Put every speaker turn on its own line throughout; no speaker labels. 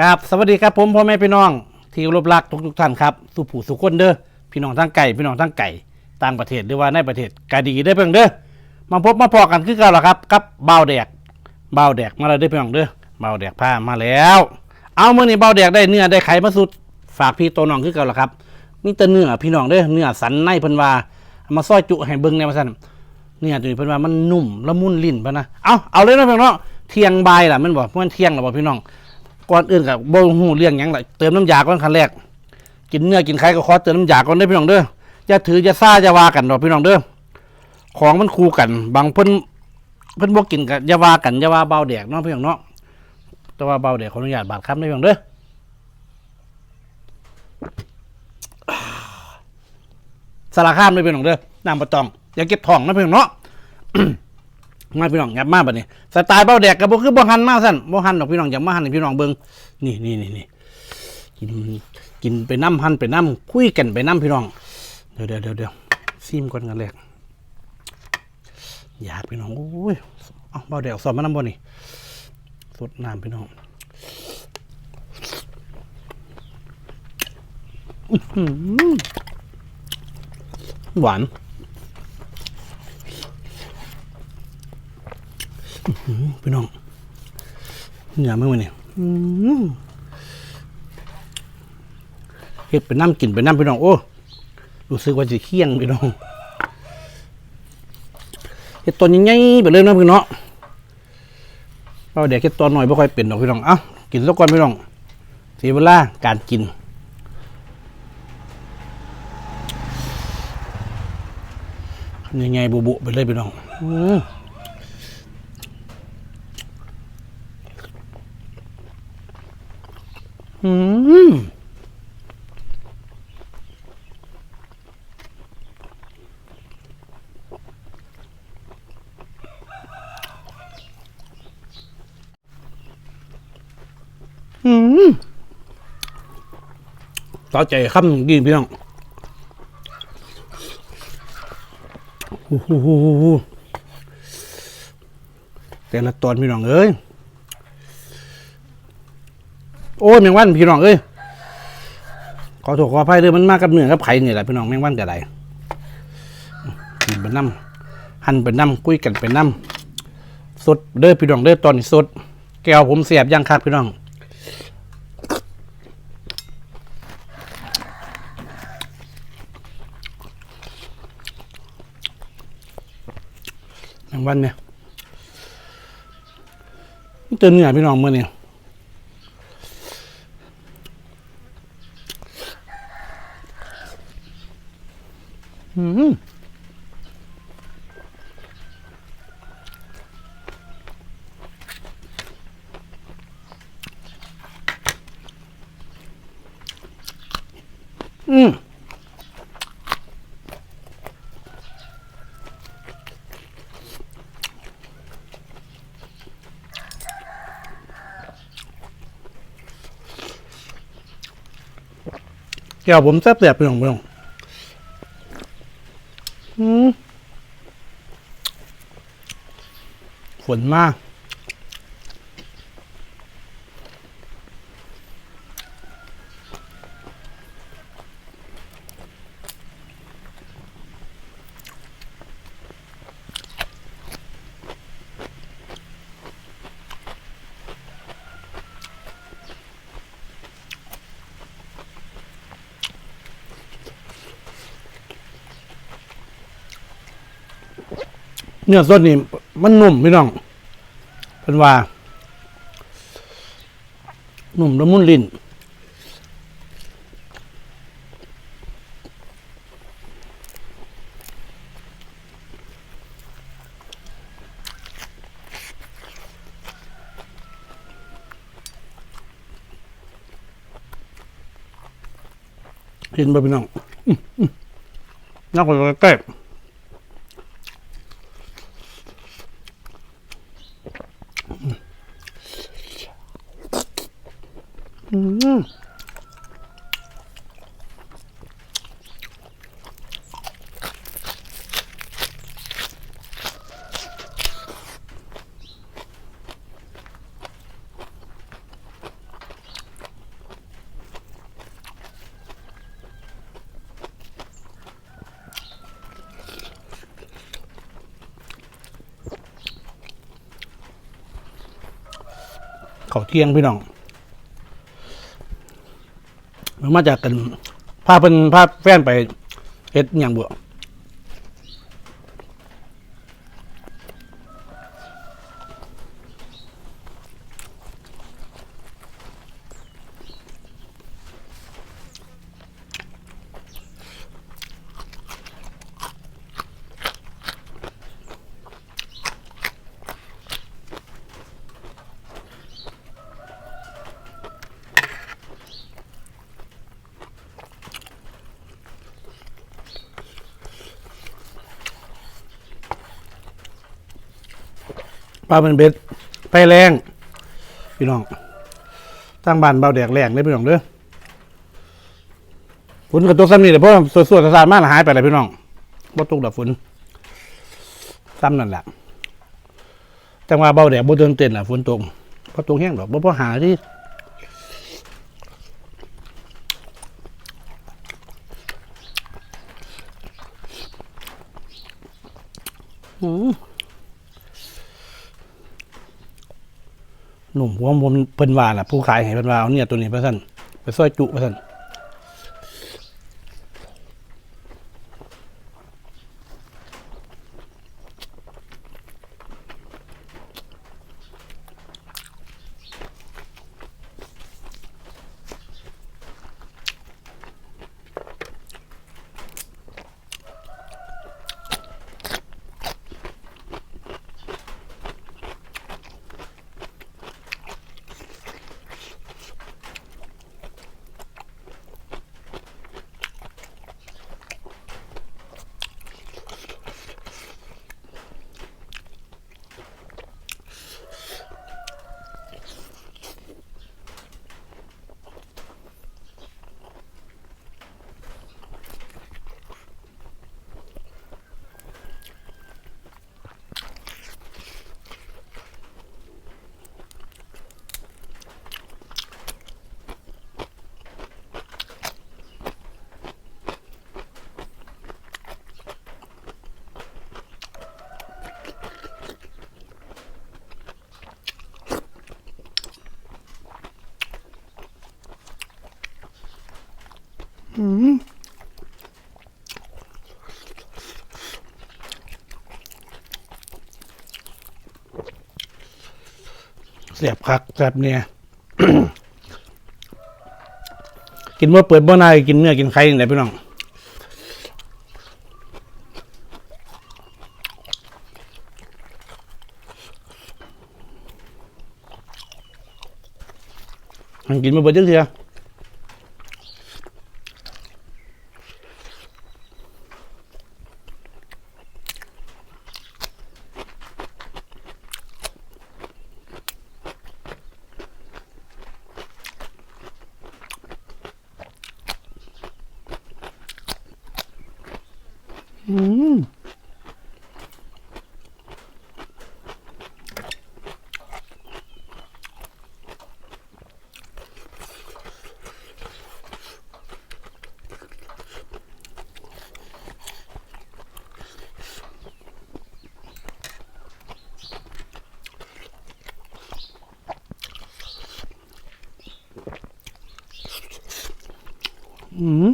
ครับสวัสดีครับผมพ่อแม่พี่น้อง ที่รพรักทุกทุกท่านครับสุผู้สุคนเด้อพี่น้องทั้งไก่พี่น้องทั้งไก่ต่างประเทศหรือว่าในประเทศกาดีได้อเพิ่งเด้อมาพบมาพอกันคือก่าแล้วครับกับเบาแดกเบาแดกมาแล้วเด้อพี่น้องเด้อเบาแดกผ้ามาแล้ว เอาเมื้อนี้เบาแดกได้เนื้อได้ไข่มาสุดฝากพี่ตัวน้องคือก่าแล้วครับมีแต่เนื้อพี่น้องเด้อเนื้อสันในเพิ่นว่าเอามาซอยจุให้เบิ่งแนวว่าซั่นเนี่ยตัวนี้เพิ่นว่ามันนุ่มละมุนลิ้นปะนะเอาเอาเลยนะพี่น้องเที่ยงบ่ายล่ะมันบอกมันเที่ยงแล้วบ่พี่น้อง ก่อนอื่นกับบ่ฮู้เรื่องหยังล่ะเติมน้ำยาก่อนขั้นแรก กินเนื้อกินไข่ก็ขอเติมน้ำยาก่อนเด้อพี่น้องเด้ออย่าถืออย่าซ่าอย่าว่ากันดอกพี่น้องเด้อของมันคู่กัน บางเพิ่นเพิ่นบ่กินก็อย่าว่ากันอย่าว่าเบาแดกเนาะพี่น้องเนาะแต่ว่าเบาแดกขออนุญาตบาดคำเด้อพี่น้องเด้อสารคามเลยพี่น้องเด้อน้ำปะตองอย่าเก็บท้องนะพี่น้องเนาะ มาพี่น้องยับมาบัดนี้สไตล์เบ้าแดกกับบ่คือบ่หันมาสั่นบ่หันดอกพี่น้องอย่ามาหันให้พี่น้องเบิ่งนี่นี่นี่นี่กินกินไปน้ำหันไปน้ำคุยกันไปน้ำพี่น้องเดี๋ยวเดี๋ยวเดี๋ยวเดี๋ยวซิมก่อนกันแรกหยาดพี่น้องโอ้ยเอาเบ้าแดกสอบมาน้ำบ่นี่สดน้ำพี่น้องหวาน พี่น้องเหนือมือมันเนี่ยเฮ็ดไปน้ำกินไปน้ำพี่น้อง โอ้รู้สึกว่าจะเคี่ยงพี่น้องเฮ็ดตอนใหญ่ๆไปเลยนะพี่น้องเอาเดี๋ยวเฮ็ดตอนหน่อยไม่ค่อยเป็นดอกพี่น้อง เอ้ากินสักก่อนพี่น้องเสียเวลาการกินยังไงบุบุไปเลยพี่น้องอือ อืมอืมต่อใจคำกินพี่น้องโอ้โหแต่ละตอนพี่น้องเอ้ย โอ้ยแมงวันพี่น้องเอ้ยขอโทษขออภัยเด้อมันมากับเนื้อกับไข่เนี่แหละพี่น้องแมงวันกับไรกินเป็นน้ำหั่นเป็นน้ำกุ้ยกันเป็นน้ำสดเด้อพี่น้องเด้อตอนนี้สด แก้วผมเสียบย่างคับพี่น้องแมงวันเนี่ยเตือนเนื้อพี่น้องเมื่อเนี่ย อืมอืมแก้วผมแซ่บแสบไปหน่องไปหน่อง อืมฝ นมาก เนื้อสดนี่มันนุ่มพี่น้อง เป็นว่าหนุ่มละมุนลิ้นเห็นบ่พี่น้องนักไปใกล้ เขาเที่ยงพี่น้อง มันมาจากกันพาเป็นพาแฟนไปเฮ็ดอหย่างบ่ ปลาเป็นเบ็ดไปแรงพี่น้องตั้งบ้านเบาแดกแรงเลยพี่น้องเด้อฝนกับตัวซ้ำนี่แหละเพราะว่าสวดๆสารมากหายไปเลยพี่น้องบ่ตกดับฝนซ้ำนั่นแหละจังว่าเบาแดกบ่เตือนเต้นแหละฝนตกเพราะตกแห้งดอกบ่พอหาที่อืม หนุ่มหัวผมเพิ่นว่าน่ะผู้ขายให้เพิ่นว่าเอาเนี่ยตัวนี้ไปสั่นไปซอยจุไปสั่น เสียบคักแซ่บเนี่ย กินว่าเปิดบ่นายกินเนื้อกินไข่ยังไงพี่น้องกินมาเบิดจังเทีย อืม อืม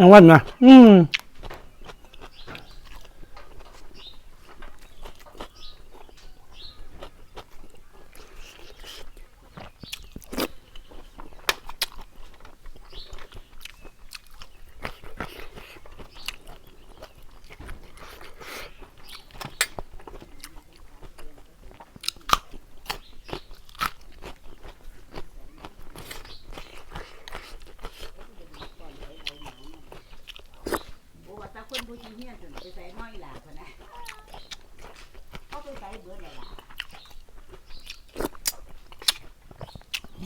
ราวัลนะอืม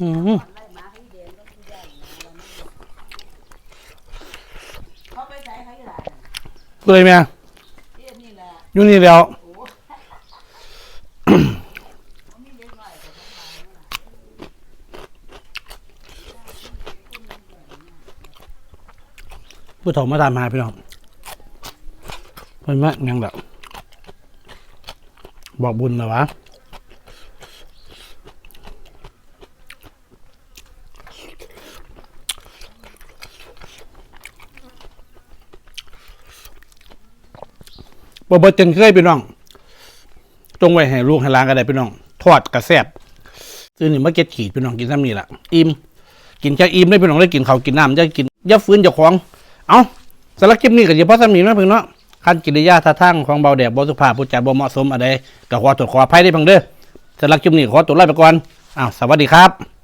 อื
ม
เล
ยไหม
อ
ยู่นี่แล้วผู้ถมมาตามหาพี่น้องเป็นว่ยังแบบบอกบุญเหรอวะ บ่เบิดจนเคยพี่น้องจงไว้ให้ลูกให้หลานก็ได้พี่น้อง ทอดกระแซบซื้อนี่มาเก็ตขีดพี่น้องกินซ้ำนี่ล่ะอิ่มกินจากอิ่มได้พี่น้องได้กินข้าวกินน้ำจะกินอย่าฟื้นเจ้าของ เอ้าสารคลิปนี้ก็อย่าพอซ้ำนี่นะเพิ่นเนาะขั้นกิริยาท่าทางของเบาแดดบ่สุภาพพูดจาบ่เหมาะสมอะไรก็ขอตรวจขออภัยได้พิ่งเด้อสารคลิปนี้ขอตัวลาไปก่อนอ้าวสวัสดีครับ